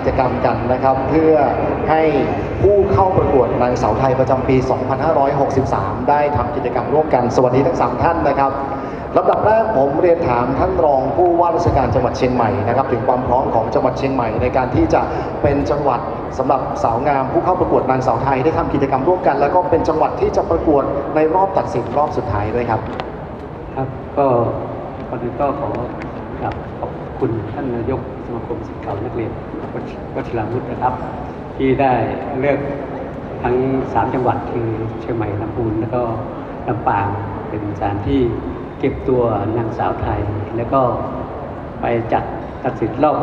กิจกรรมกันนะครับ เพื่อให้ผู้เข้าประกวดนางสาวไทยประจำปี 2563 ได้ทำกิจกรรมร่วมกัน สวัสดีทั้งสามท่านนะครับลำดับแรกผมเรียนถามท่านรองผู้ว่าราชการจังหวัดเชียงใหม่นะครับถึงความพร้อมของจังหวัดเชียงใหม่ในการที่จะเป็นจังหวัดสำหรับสาวงามผู้เข้าประกวดนางสาวไทยได้ทำกิจกรรมร่วมกัน แล้วก็เป็นจังหวัดที่จะประกวดในรอบตัดสินรอบสุดท้ายด้วยครับ ครับก็ก่อนอื่นก็ขอกราบขอบ คุณท่านนายกสมาคมศิษย์เก่านักเรียนวัชิราวุฒินะครับ ที่ได้เลือกทั้งสามจังหวัดคือเชียงใหม่ลำพูนแล้วก็ลำปางเป็นสถานที่เก็บตัวนางสาวไทย แล้วก็ไปจัดตัดสินรอบ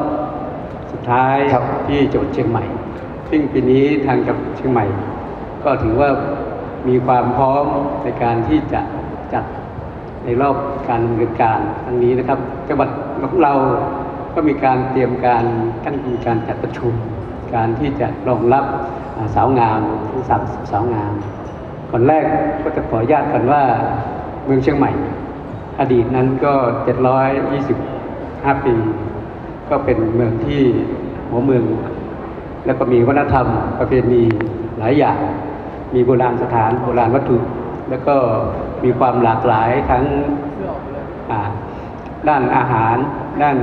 สุดท้ายครับที่จังหวัดเชียงใหม่ ซึ่งปีนี้ทางจังหวัดเชียงใหม่ ก็ถือว่ามีความพร้อมในการที่จะจัด ในรอบการดำเนินการครั้งนี้นะครับจังหวัดของเราก็มีการเตรียมการตั้งมีการจัดประชุม การที่จะรองรับสาวงามทั้งสามสาวงามก่อนแรกก็จะขออนุญาตกันว่าเมืองเชียงใหม่ อดีตนั้นก็ 725 ปี ก็เป็นเมืองที่หัวเมือง แล้วก็มีวัฒนธรรมประเพณีหลายอย่าง มีโบราณสถานโบราณวัตถุ แล้วก็มีความหลากหลายทั้งอ่าด้านอาหาร ด้าน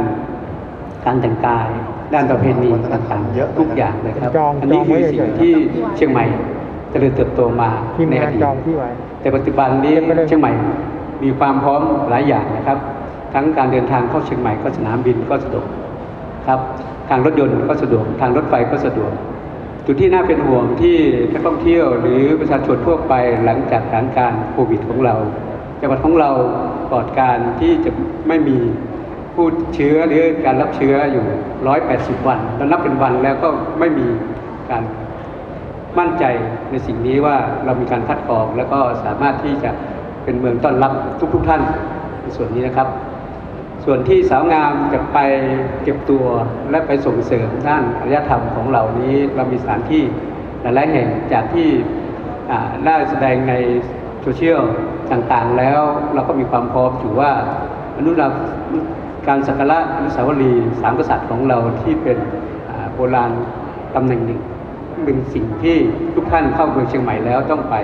การแต่งกาย ด้านประเพณีต่างเยอะๆทุกอย่างเลยครับจองอันนี้จองคืไว้อสิ่เฉงยๆที่เชียงใหม่เจริญเติบโตมาทีมในงาอนดีตจองที่ไว้แต่ปัจจุบันนี้เก็บไปเลยเชียงใหม่มีความพร้อมหลายอย่างนะครับ ทั้งการเดินทางเข้าเชียงใหม่ก็สนามบินก็สะดวกครับ ทางรถยนต์ก็สะดวก ทางรถไฟก็สะดวก จุดที่น่าเป็นห่วงที่นักท่องเที่ยวหรือประชาชนทั่วไปหลังจากสถานการณ์โควิดของเราจังหวัดของเราปลอดการที่จะไม่มีผู้ติดเชื้อหรือการรับเชื้ออยู่ 180 วันแล้วนับเป็นวันแล้วก็ไม่มีการมั่นใจในสิ่งนี้ว่าเรามีการคัดกรองแล้วก็สามารถที่จะเป็นเมืองต้อนรับทุกๆทท่านในส่วนนี้นะครับ ส่วนที่สาวงามจะไปเก็บตัวและไปส่งเสริมด้านอารยธรรมของเรานี้เรามีสถานที่หลายแห่งจากที่ได้แสดงในโซเชียลต่างๆ แล้วเราก็มีความพร้อมถือว่าอนุรักษ์การสักการะอนุสาวรีย์สามกษัตริย์ของเราที่เป็นโบราณตำแหน่งหนึ่งเป็นสิ่งที่ทุกท่านเข้าเมืองเชียงใหม่แล้วต้องไป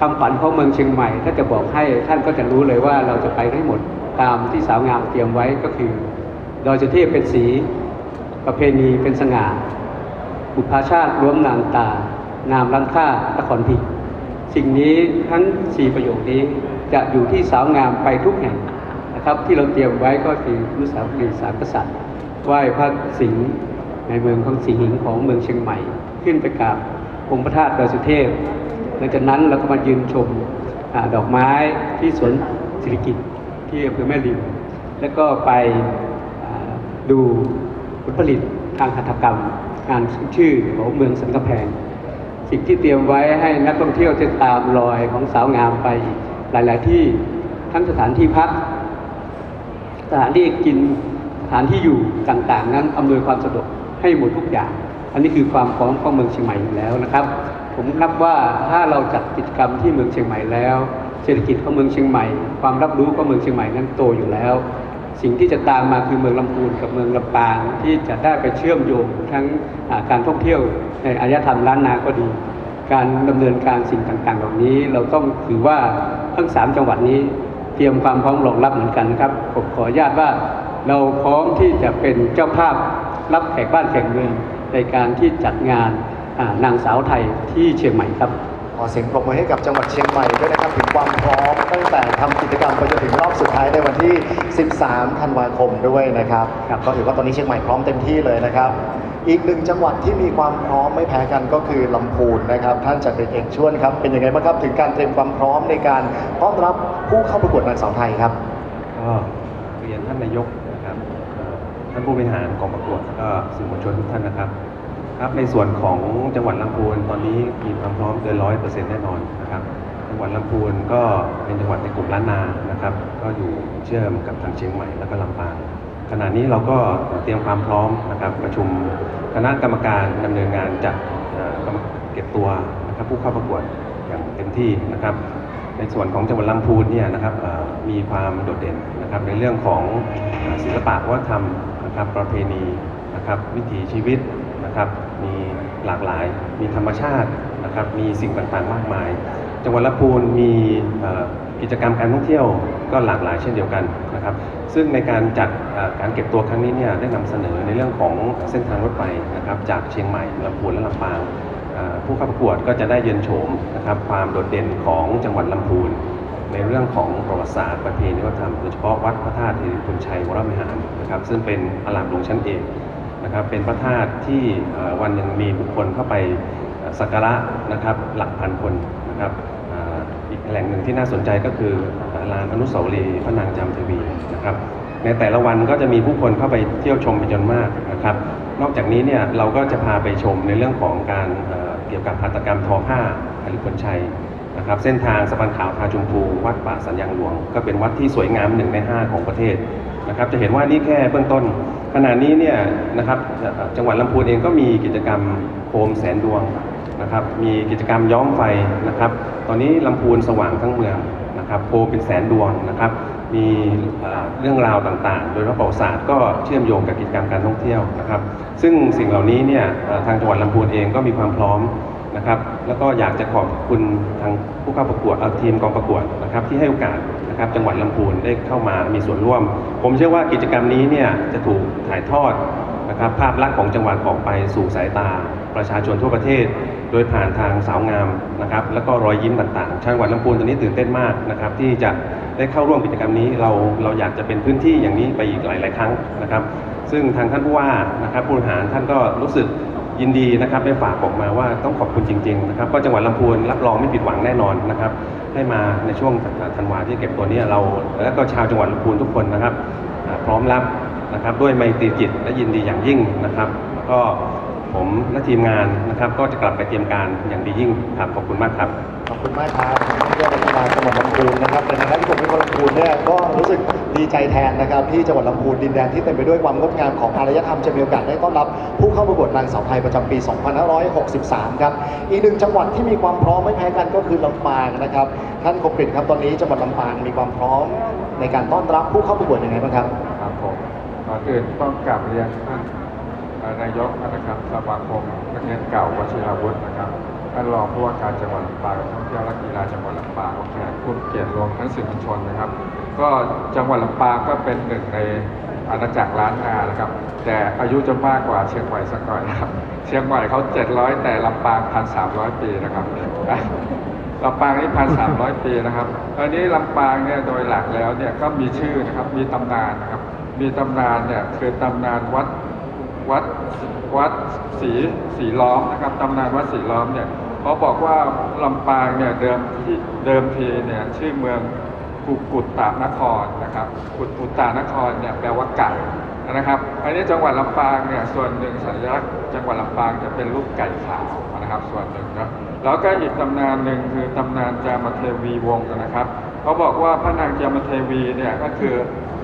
คำฝันของเมืองเชียงใหม่ ถ้าจะบอกให้ท่านก็จะรู้เลยว่าเราจะไปได้หมด ตามที่สาวงามเตรียมไว้ก็คือดอยสุเทพเป็นสี ประเพณีเป็นสง่าบุพชาติรวมนางตา นามล้ำค่านครพิงสิ่งนี้ทั้งสี่ประโยคนี้จะอยู่ที่สาวงามไปทุกแห่งนะครับ ที่เราเตรียมไว้ก็คืออนุสาวรีย์สามกษัตริย์ไหว้พระสิงห์ในเมืองของสิงห์หิงของเมืองเชียงใหม่ ขึ้นไปกราบองค์พระธาตุดอยสุเทพหลังจากนั้นเราก็มายืนชมอดอกไม้ที่สวนสิริกิติ์ ที่อำเภอแม่ริม แล้วก็ไปดูผลผลิตทางหัตถกรรม งานชื่อของเมืองสันกำแพง สิ่งที่เตรียมไว้ให้นักท่องเที่ยวจะตามรอยของสาวงามไปหลาย ๆ ที่ทั้งสถานที่พัก สถานที่กินสถานที่อยู่ต่าง ๆ นั้นอำนวยความสะดวกให้หมดทุกอย่าง อันนี้คือความพร้อมของเมืองเชียงใหม่อยู่แล้วนะครับ ผมนับว่าถ้าเราจัดกิจกรรมที่เมืองเชียงใหม่แล้ว เศรษฐกิจของเมืองเชียงใหม่ ความรับรู้ของเมืองเชียงใหม่นั้นโตอยู่แล้ว สิ่งที่จะตามมาคือเมืองลำพูนกับเมืองลำปางที่จะได้ไปเชื่อมโยงทั้งการท่องเที่ยวในอารยธรรมล้านนาก็ดี การดำเนินการสิ่งต่างๆ เหล่านี้ เราต้องถือว่าทั้งสามจังหวัดนี้เตรียมความพร้อมรองรับเหมือนกันนะครับผมขออนุญาตว่าเราพร้อมที่จะเป็นเจ้าภาพรับแขกบ้านแขกเมืองในการที่จัดงานนางสาวไทยที่เชียงใหม่ครับ อเสียงปรบมือให้กับจังหวัดเชียงใหม่ด้วยนะครับถึงความพร้อมตั้งแต่ทำกิจกรรมไปจนถึงรอบสุดท้ายในวันที่ 13 ธันวาคมด้วยนะครับครับก็ถือว่าตอนนี้เชียงใหม่พร้อมเต็มที่เลยนะครับ อีกหนึ่งจังหวัดที่มีความพร้อมไม่แพ้กันก็คือลำพูนนะครับ ท่านจักริดเอกชวนครับเป็นยังไงบ้างครับถึงการเตรียมความพร้อมในการต้อนรับผู้เข้าประกวดนางสาวไทยครับก็เรียนท่านนายกนะครับเอ่อท่านผู้บริหารกองประกวดแล้วก็สื่อมวลชนทุกท่านนะครับ ครับในส่วนของจังหวัดลำพูนตอนนี้มีความพร้อมเกินร้อยเปอร์เซ็นต์แน่นอนนะครับจังหวัดลำพูนก็เป็นจังหวัดในกลุ่มล้านนานะครับ ก็อยู่เชื่อมกับทางเชียงใหม่แล้วก็ลำปางขณะนี้เราก็เตรียมความพร้อมนะครับประชุมคณะกรรมการดำเนินงานจัดเก็บตัวนะครับผู้เข้าประกวดอย่างเต็มที่นะครับ ในส่วนของจังหวัดลำพูนเนี่ยนะครับมีความโดดเด่นนะครับในเรื่องของศิลปะวัฒนธรรมนะครับประเพณีนะครับวิถีชีวิตนะครับ มีหลากหลาย มีธรรมชาตินะครับ มีสิ่งต่างๆมากมาย จังหวัดลำพูนมีกิจกรรมการท่องเที่ยวก็หลากหลายเช่นเดียวกันนะครับ ซึ่งในการจัดการเก็บตัวครั้งนี้เนี่ยได้นำเสนอในเรื่องของเส้นทางรถไฟนะครับจากเชียงใหม่ลำพูนและลำปางผู้เข้าประกวดก็จะได้เยือนโฉมนะครับความโดดเด่นของจังหวัดลำพูน ในเรื่องของประวัติศาสตร์ประเพณีวัฒนธรรมโดยเฉพาะวัดพระธาตุเทพคุณชัยวรวิหารนะครับซึ่งเป็นอารามหลวงชั้นเอก นะครับเป็นพระธาตุที่วันหนึ่งมีบุคคลเข้าไปสักการะนะครับหลักพันคนนะครับอีกแหล่งหนึ่งที่น่าสนใจก็คือลานอนุสาวรีย์พระนางจามเทวีนะครับในแต่ละวันก็จะมีผู้คนเข้าไปเที่ยวชมเป็นจำนวนมากนะครับ นอกจากนี้เนี่ยเราก็จะพาไปชมในเรื่องของการเกี่ยวกับหัตถกรรมทอผ้าผลิคนชัยนะครับ เส้นทางสะพานขาวทาชมพู วัดป่าสัญญางหลวง ก็เป็นวัดที่สวยงามหนึ่งในห้าของประเทศ นะครับจะเห็นว่านี่แค่เบื้องต้น ขณะนี้เนี่ยนะครับจังหวัดลำพูนเองก็มีกิจกรรมโคมแสนดวงนะครับมีกิจกรรมย้อมไฟนะครับ ตอนนี้ลำพูนสว่างทั้งเมืองนะครับโคมเป็นแสนดวงนะครับมีเรื่องราวต่างๆ โดยเฉพาะประวัติศาสตร์ก็เชื่อมโยงกับกิจกรรมการท่องเที่ยวนะครับ ซึ่งสิ่งเหล่านี้เนี่ยทางจังหวัดลำพูนเองก็มีความพร้อมนะครับ แล้วก็อยากจะขอบคุณทางผู้เข้าประกวดเอาทีมกองประกวดนะครับที่ให้โอกาส นะครับจังหวัดลำพูนได้เข้ามามีส่วนร่วม ผมเชื่อว่ากิจกรรมนี้เนี่ยจะถูกถ่ายทอดนะครับภาพลักษณ์ของจังหวัดออกไปสู่สายตา ประชาชนทั่วประเทศ โดยผ่านทางสาวงามนะครับแล้วก็รอยยิ้มต่างๆจังหวัดลำพูนตอนนี้ตื่นเต้นมากนะครับที่จะได้เข้าร่วมกิจกรรมนี้เราเราอยากจะเป็นพื้นที่อย่างนี้ไปอีกหลาย ๆ ครั้งนะครับ ซึ่งทางท่านผู้ว่านะครับผู้บริหารท่านก็รู้สึก ยินดีนะครับได้ฝากบอกมาว่าต้องขอบคุณจริงๆนะครับก็จังหวัดลำพูนรับรองไม่ผิดหวังแน่นอนนะครับให้มาในช่วงธันวาที่เก็บตัวนี้เรา และก็ชาวจังหวัดลำพูนทุกคนนะครับ พร้อมรับนะครับด้วยไมตรีจิตและยินดีอย่างยิ่งนะครับ แล้วก็ผมและทีมงานนะครับ ก็จะกลับไปเตรียมการอย่างดียิ่งครับขอบคุณมากครับขอบคุณมากครับเพื่อนรัฐบาจังหวัดลำพูนนะครับในฐานะที่ผมเป็นคนลำพูนเนี่ยก็ รู้สึกดีใจแทนนะครับที่จังหวัดลำพูนดินแดนที่เต็มไปด้วยความงดงามของอารยธรรมจะมีโอกาสได้ต้อนรับ ผู้เข้าประกวดนางสาวไทยประจำปี 2563 ครับ อีกหนึ่งจังหวัดที่มีความพร้อมไม่แพ้กันก็คือลำปางนะครับ ท่านคมกริตครับตอนนี้จังหวัดลำปางมีความพร้อมในการต้อนรับผู้เข้าประกวดยังไงบ้างครับครับผมก่อนอื่นต้องกราบเรียนท่านนายกนะครับสมาคมนักเรียนเก่าวชิราวุฒินะครับ ท่านรองผู้ว่าการจังหวัดลำปางท่องเที่ยวและกีฬาจังหวัดลำปางแขกผู้เกียรติรวมทั้งสื่อมวลชนนะครับ ก็จังหวัดลำปางก็เป็นหนึ่งในอาณาจักรล้านนานะครับ แต่อายุจะมากกว่าเชียงใหม่สักหน่อยนะครับ เชียงใหม่เขา 700 แต่ลำปาง 1,300 ปีนะครับลำปางนี่พันสามร้อยปีนะครับตอนนี้ลำปางเนี่ยโดยหลักแล้วเนี่ยก็มีชื่อนะครับ มีตำนานนะครับ มีตำนานเนี่ยคือตำนานวัด วัดวัดสีสีล้อมนะครับตำนานวัดสีล้อมเนี่ยเขาบอกว่าลำปางเนี่ยเดิมที่เดิมทีเนี่ยชื่อเมืองกุกุตตานครนะครับกุกุตตานครเนี่ยแปลว่าไก่ นะครับอันนี้จังหวัดลำปางเนี่ยส่วนหนึ่งสัญลักษณ์จังหวัดลำปางจะเป็นรูปไก่ขาวนะครับส่วนหนึ่งนะแล้วก็อีกตำนานหนึ่งคือตำนานจามเทวีวงศ์นะครับเขาบอกว่าพระนางจามเทวีเนี่ยก็คือ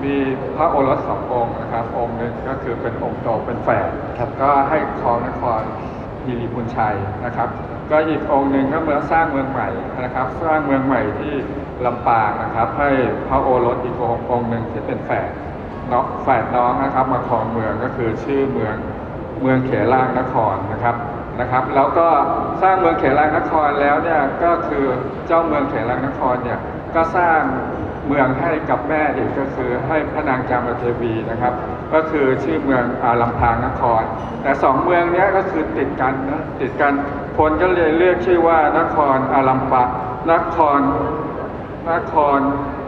มีพระโอรสสององค์นะครับ องค์หนึ่งก็คือเป็นองค์โตเป็นแฝดครับก็ให้ครองนครพีรีพุนชัยนะครับก็อีกองค์หนึ่งก็เมื่อสร้างเมืองใหม่นะครับ สร้างเมืองใหม่ที่ลำปางนะครับ ให้พระโอรสอีกองค์หนึ่งที่เป็นแฝด น้องแฝดน้องนะครับมาครองเมืองก็คือชื่อเมืองเมืองเขลางนครนะครับนะครับ แล้วก็สร้างเมืองเขลางนครแล้วเนี่ยก็คือเจ้าเมืองเขลางนครเนี่ยก็สร้างเมืองให้กับแม่อีกก็คือให้พระนางจามเทวีนะครับ ก็คือชื่อเมืองอาลำพางนคร แต่สองเมืองนี้ก็คือติดกันนะติดกันคนก็เลยเรียกชื่อว่านครอาลัมปะนครนคร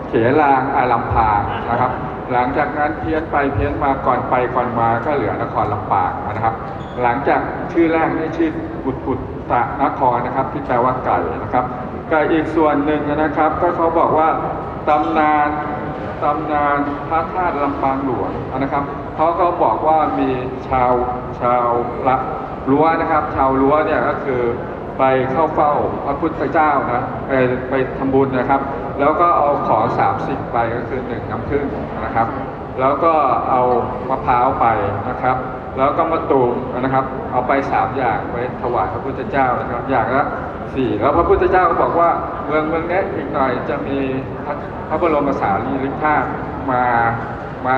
เขลางอาลัมพางนะครับ หลังจากนั้นเพี้ยนไปเพี้ยนมาก่อนไปก่อนมาก็เหลือนครลำปางนะครับ หลังจากชื่อแรกนี่ชื่อกุดกุดตะนครนะครับ ที่แปลว่าไก่นะครับก็อีกส่วนหนึ่งนะครับ ก็เขาบอกว่าตำนานตำนานพระธาตุลำปางหลวงนะครับเขาก็บอกว่ามีชาวชาวละรั้วนะครับ ชาวรั้วเนี่ยก็คือไปเข้าเฝ้าพระพุทธเจ้านะไปไปทำบุญนะครับ แล้วก็เอาของสามสิบไปก็คือหนึ่งน้ำผึ้งนะครับ แล้วก็เอามะพร้าวไปนะครับ แล้วก็มะตูมนะครับ เอาไปสามอย่างไปถวายพระพุทธเจ้านะครับ อย่างละสี่แล้วพระพุทธเจ้าก็บอกว่าเมืองเมืองนี้อีกหน่อยจะมีพระพระบรมสารีริกธาตุมามา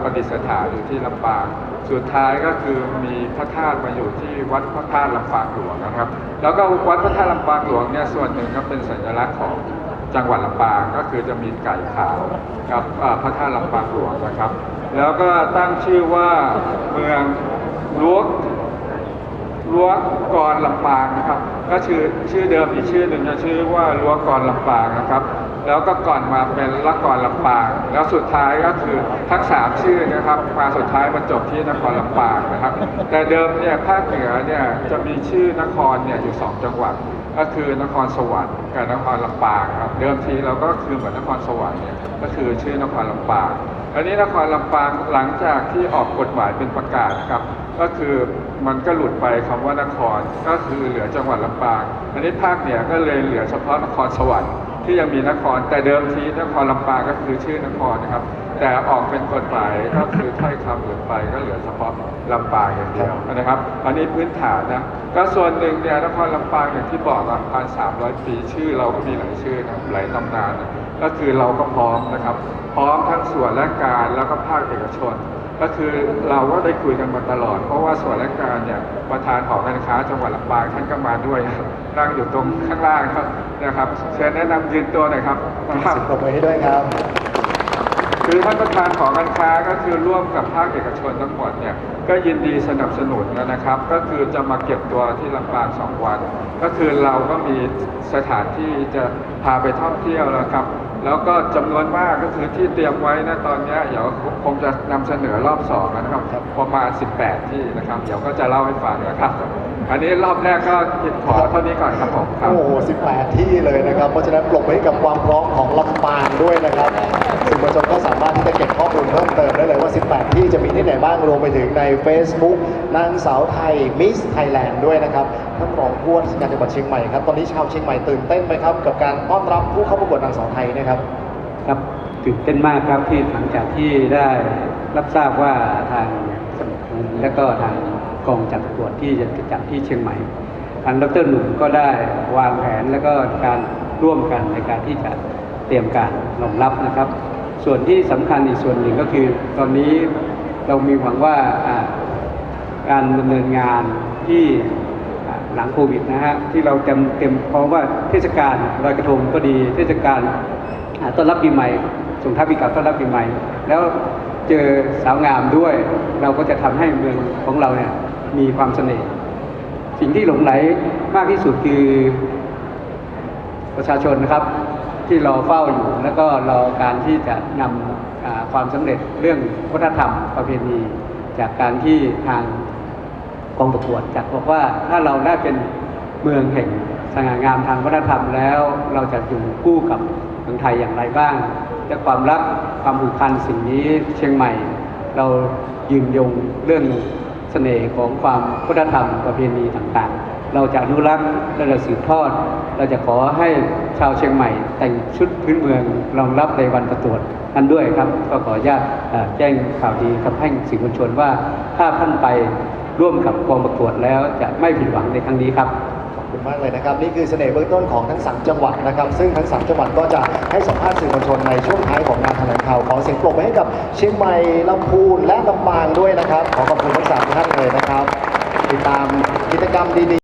ประดิษฐานอยู่ที่ลำปาง สุดท้ายก็คือมีพระธาตุมาอยู่ที่วัดพระธาตุลำปางหลวงนะครับ แล้วก็วัดพระธาตุลำปางหลวงเนี่ยส่วนหนึ่งก็เป็นสัญลักษณ์ของ จังหวัดลำปางก็คือจะมีไก่ขาวกับพระธาตุลำปางหลวงนะครับ แล้วก็ตั้งชื่อว่าเมืองล้วงรั้วกรลำปางนะครับ ก็ชื่อชื่อเดิมอีกชื่อหนึ่งจะชื่อว่ารั้วกรลำปางนะครับ แล้วก็ก่อนมาเป็นละกรลำปาง แล้วสุดท้ายก็คือทั้งสามชื่อนะครับ มาสุดท้ายมาจบที่นครลำปางนะครับ แต่เดิมเนี่ยภาคเหนือเนี่ยจะมีชื่อนครเนี่ยอยู่สองจังหวัด ก็คือนครสวรรค์กับนครลำปางครับเดิมทีเราก็คือเหมือนนครสวรรค์เนี่ยก็คือชื่อนครลำปางอันนี้นครลำปางหลังจากที่ออกกฎหมายเป็นประกาศนะครับ ก็คือมันก็หลุดไปคำว่านครก็คือเหลือจังหวัดลำปาง อันนี้ภาคเหนือก็เลยเหลือเฉพาะนครสวรรค์ที่ยังมีนครแต่เดิมทีนครลำปางก็คือชื่อนครนะครับ แต่ออกเป็นกฎหมายก็คือถ้อยคำหลุดไปก็เหลือเฉพาะลำปางอย่างเดียวนะครับ อันนี้พื้นฐานนะก็ส่วนหนึ่งเนี่ยนครลำปางอย่างที่บอกอะพันสามร้อยปีชื่อเราก็มีหลายชื่อนะหลายตำนานนะก็คือเราก็พร้อมนะครับ พร้อมทั้งส่วนราชการแล้วก็ภาคเอกชน ก็คือเราก็ได้คุยกันมาตลอด เพราะว่าส่วนราชการเนี่ยประธานหอการค้าจังหวัดลำปางท่านก็มาด้วยครับนั่งอยู่ตรงข้างล่างครับนะครับเชิญแนะนำยืนตัวหน่อยครับนะครับสิบปรบมือให้ด้วยครับ คือท่านประธานของการค้าก็คือร่วมกับภาคเอกชนทั้งหมดเนี่ยก็ยินดีสนับสนุนนะครับ ก็คือจะมาเก็บตัวที่ลำปางสองวัน ก็คือเราก็มีสถานที่จะพาไปท่องเที่ยวแล้วครับ แล้วก็จำนวนมากก็คือที่เตรียมไว้นะตอนนี้เดี๋ยวคงจะนำเสนอรอบสองนะครับประมาณ 18 ที่นะครับ เดี๋ยวก็จะเล่าให้ฟังนะครับ อันนี้รอบแรกก็ขอเท่านี้ก่อนครับผมครับ โอ้โห18 ที่เลยนะครับ เพราะฉะนั้นปรบมือให้กับความพร้อมของลำปางด้วยนะครับสื่อมวลชนก็สามารถที่จะเก็บข้อมูลเพิ่มเติมได้เลยว่า 18 ที่จะมีที่ไหนบ้างรวมไปถึงใน Facebook นางสาวไทยมิสไทยแลนด์ด้วยนะครับท่านรองผู้ว่าราชการจังหวัดเชียงใหม่ครับ ตอนนี้ชาวเชียงใหม่ตื่นเต้นไหมครับกับการต้อนรับผู้เข้าประกวดนางสาวไทยนะครับ ครับตื่นเต้นมากครับที่หลังจากที่ได้รับทราบว่าทางสำนักงานและก็ทาง กองจัดประกวดที่จะจัดที่เชียงใหม่ทางดรหนุ่มก็ได้วางแผนและก็การร่วมกันในการที่จะเตรียมการรองรับนะครับ ส่วนที่สำคัญอีกส่วนหนึ่งก็คือ ตอนนี้เรามีหวังว่าการดำเนินงานที่หลังโควิดนะฮะที่เราเต็มเต็มพราะว่าเทศกาลลอยกระทงก็ดี เทศกาลต้อนรับปีใหม่ส่งท้ายปีเก่าต้อนรับปีใหม่ แล้วเจอสาวงามด้วย เราก็จะทำให้เมืองของเราเนี่ย มีความเสน่ห์สิ่งที่หลงไหลมากที่สุดคือประชาชนนะครับ ที่รอเฝ้าอยู่แล้วก็รอการที่จะนำความสำเร็จเรื่องวัฒนธรรมประเพณีจากการที่ทางกองประกวดจัดบอกว่าถ้าเราได้เป็นเมืองแห่งสง่างามทางวัฒนธรรมแล้ว เราจะอยู่คู่กับเมืองไทยอย่างไรบ้างและความรักความผูกพันสิ่งนี้เชียงใหม่ เรายืนยงเรื่อง สน่ห์ของความพุทธธรรมประเพณีต่างๆ เราจะอนุรักษ์และเราสืบทอด เราจะขอให้ชาวเชียงใหม่ แต่งชุดพื้นเมืองรองรับในวันประกวดนั้นด้วยครับ ก็ขออนุญาตแจ้งข่าวดีกับให้สื่อมวลชนว่าถ้าท่านไปร่วมกับกองประกวดแล้วจะไม่ผิดหวังในครั้งนี้ครับ คุณมากเลยนะครับ นี่คือเสน่ห์เบื้องต้นของทั้งสามจังหวัดนะครับ ซึ่งทั้งสามจังหวัดก็จะให้สัมภาษณ์สื่อมวลชนในช่วงท้ายของงานแถลงข่าวขอเสียงปรบมือให้กับเชียงใหม่ลำพูนและลำปางด้วยนะครับ ขอขอบคุณทั้งสามท่านเลยนะครับ ติดตามกิจกรรมดีๆ